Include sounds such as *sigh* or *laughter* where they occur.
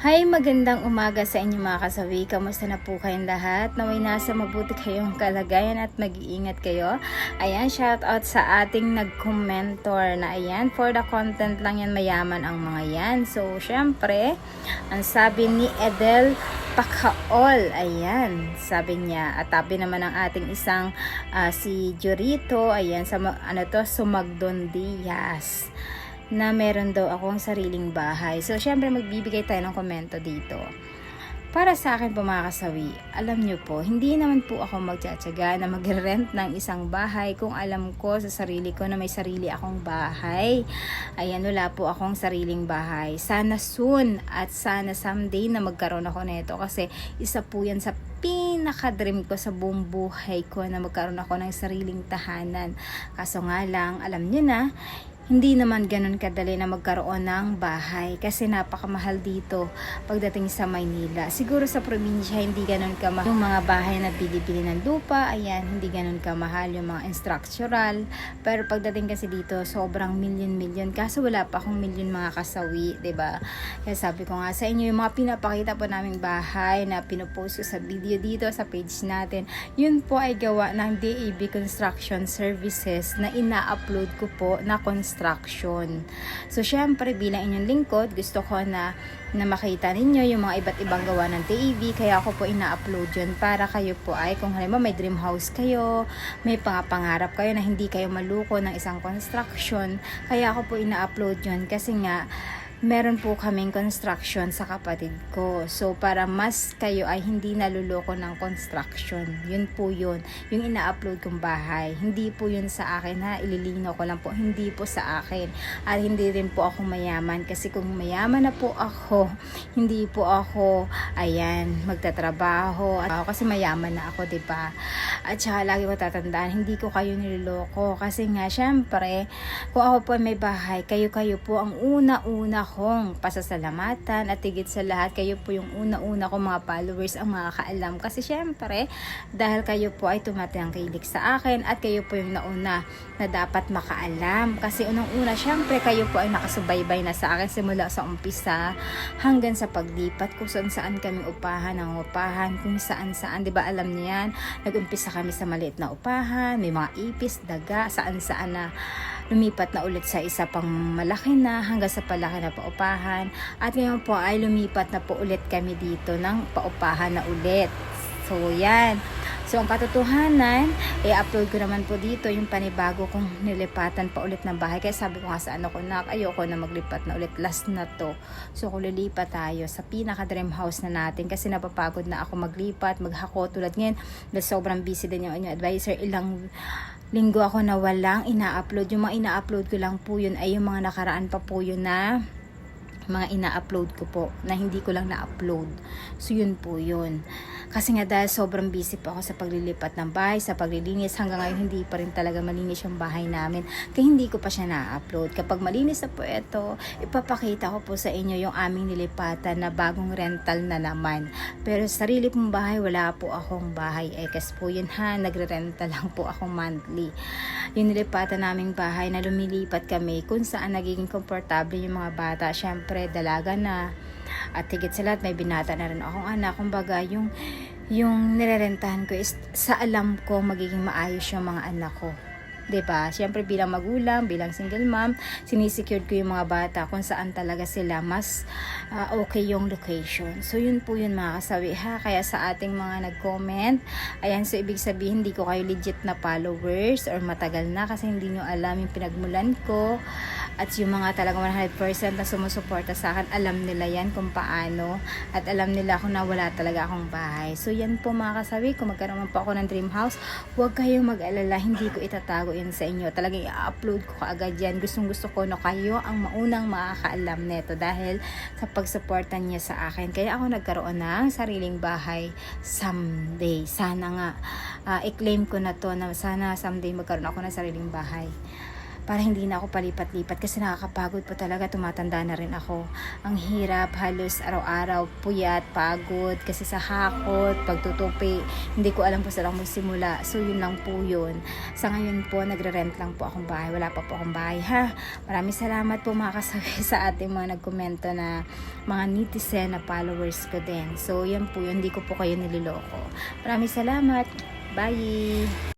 Hi, magandang umaga sa inyo mga kasawi. Kamusta na po kayong lahat? Naway nasa mabuti kayong kalagayan at mag-iingat kayo. Ayan, shout out sa ating nag-commentor na ayan, for the content lang yan, mayaman ang mga yan. So, syempre, ang sabi ni Edel Pakaol, ayan, sabi niya, at tabi naman ang ating isang ah, si Jorito, ayan, sa, ano to, Sumagdon Diaz na meron daw akong sariling bahay. So, syempre, magbibigay tayo ng komento dito. Para sa akin po mga kasawi, alam nyo po, hindi naman po ako magtsatsaga na mag-rent ng isang bahay kung alam ko sa sarili ko na may sarili akong bahay. Ayan, wala po akong sariling bahay. Sana soon at sana someday na magkaroon ako nito kasi isa po yan sa pinaka-dream ko sa buong buhay ko na magkaroon ako ng sariling tahanan. Kaso nga lang, alam nyo na, hindi naman ganun kadali na magkaroon ng bahay kasi napakamahal dito pagdating sa Maynila. Siguro sa probinsya hindi ganun kamahal yung mga bahay na bili-bili ng lupa, ayan, hindi ganun kamahal yung mga structural. Pero pagdating kasi dito, sobrang million-million. Kaso wala pa akong million mga kasawi, ba? Kaya sabi ko nga sa inyo, yung mga pinapakita po naming bahay na pinopost ko sa video dito sa page natin, yun po ay gawa ng DAB Construction Services na ina-upload ko po na construction. So, syempre, bilang inyong lingkod, gusto ko na na makita ninyo yung mga iba't ibang gawa ng TAV kaya ako po ina-upload yun para kayo po ay kung halimbawa may dream house kayo may pangapangarap kayo na hindi kayo maluko ng isang construction kaya ako po ina-upload yun. Kasi nga meron po kaming construction sa kapatid ko. So, para mas kayo ay hindi naluloko ng construction. Yun po yun. Yung ina-upload kong bahay. Hindi po yun sa akin ha. Ililino ko lang po. Hindi po sa akin. At hindi rin po ako mayaman. Kasi kung mayaman na po ako, hindi po ako, ayan, magtatrabaho. At, kasi mayaman na ako, ba At saka lagi ko tatandaan, hindi ko kayo niloloko. Kasi nga, syempre, kung ako po ay may bahay, kayo-kayo po ang una-una kong pasasalamatan at higit sa lahat, kayo po yung una-una kong mga followers ang mga kaalam. Kasi syempre, dahil kayo po ay tumatangkilik sa akin at kayo po yung nauna na dapat makaalam. Kasi unang-una, syempre, kayo po ay nakasubaybay na sa akin simula sa umpisa hanggang sa paglipat kung saan saan kaming upahan ng upahan, kung saan saan, di ba alam niyo yan, nag-umpisa kami sa maliit na upahan, may mga ipis, daga, saan saan na lumipat na ulit sa isa pang malaki na hanggang sa palaki na paupahan. At ngayon po ay lumipat na po ulit kami dito ng paupahan na ulit. So, yan. So, ang katotohanan, i-upload ko naman po dito yung panibago kong nilipatan pa ulit ng bahay. Kaya sabi ko nga sa ano ko, nak, ayoko na maglipat na ulit. Last na to. So, kung lilipat tayo sa pinaka-dream house na natin kasi napapagod na ako maglipat, maghako tulad ngayon. Dahil sobrang busy din yung inyong advisor. Ilang linggo ako na walang ina-upload. Yung mga ina-upload ko lang po yun ay yung mga nakaraan pa po yun na mga ina-upload ko po na hindi ko lang na-upload. So, yun po yun. Kasi nga dahil sobrang busy pa ako sa paglilipat ng bahay, sa paglilinis, hanggang ngayon hindi pa rin talaga malinis yung bahay namin. Kaya hindi ko pa siya na-upload. Kapag malinis na po ito, ipapakita ko po sa inyo yung aming nilipatan na bagong rental na naman. Pero sa sarili pong bahay, wala po akong bahay. Eh, kasi po yun ha, nagre-rental lang po ako monthly. Yung nilipatan naming bahay na lumilipat kami kung saan nagiging komportable yung mga bata. Syempre, dalaga na. At higit sa lahat, may binata na rin akong anak. Kumbaga, yung, yung nirerentahan ko is sa alam ko magiging maayos yung mga anak ko. 'di ba? Siyempre bilang magulang, bilang single mom, sinisecured ko yung mga bata kung saan talaga sila mas ah, okay yung location. So yun po yun mga kasawi ha. Kaya sa ating mga nag-comment, ayan so ibig sabihin hindi ko kayo legit na followers or matagal na kasi hindi nyo alam yung pinagmulan ko at yung mga talagang 100% na sumusuporta sa akin, alam nila yan kung paano at alam nila kung na wala talaga akong bahay. So yan po mga kasawi, kung magkaroon po ako ng dream house, huwag kayong mag-alala, hindi ko itatago yan sa inyo. Talagang i-upload ko kaagad yan. Gustong gusto ko na kayo ang maunang makakaalam neto dahil sa pagsuporta niya sa akin. Kaya ako nagkaroon ng sariling bahay someday. Sana nga, ah, i-claim ko na to na sana someday magkaroon ako ng sariling bahay. Para hindi na ako palipat-lipat kasi nakakapagod po talaga. Tumatanda na rin ako. Ang hirap halos araw-araw puyat pagod kasi sa hakot pagtutupi hindi ko alam po saan ako magsimula. So yun lang po yun. Sa ngayon po nagre-rent lang po akong bahay. Wala pa po akong bahay. Ha? Maraming salamat po mga kasabi *laughs* sa ating mga nagkomento na mga netizen na followers ko din. So yan po yun. Hindi ko po kayo nililoko. Maraming salamat. Bye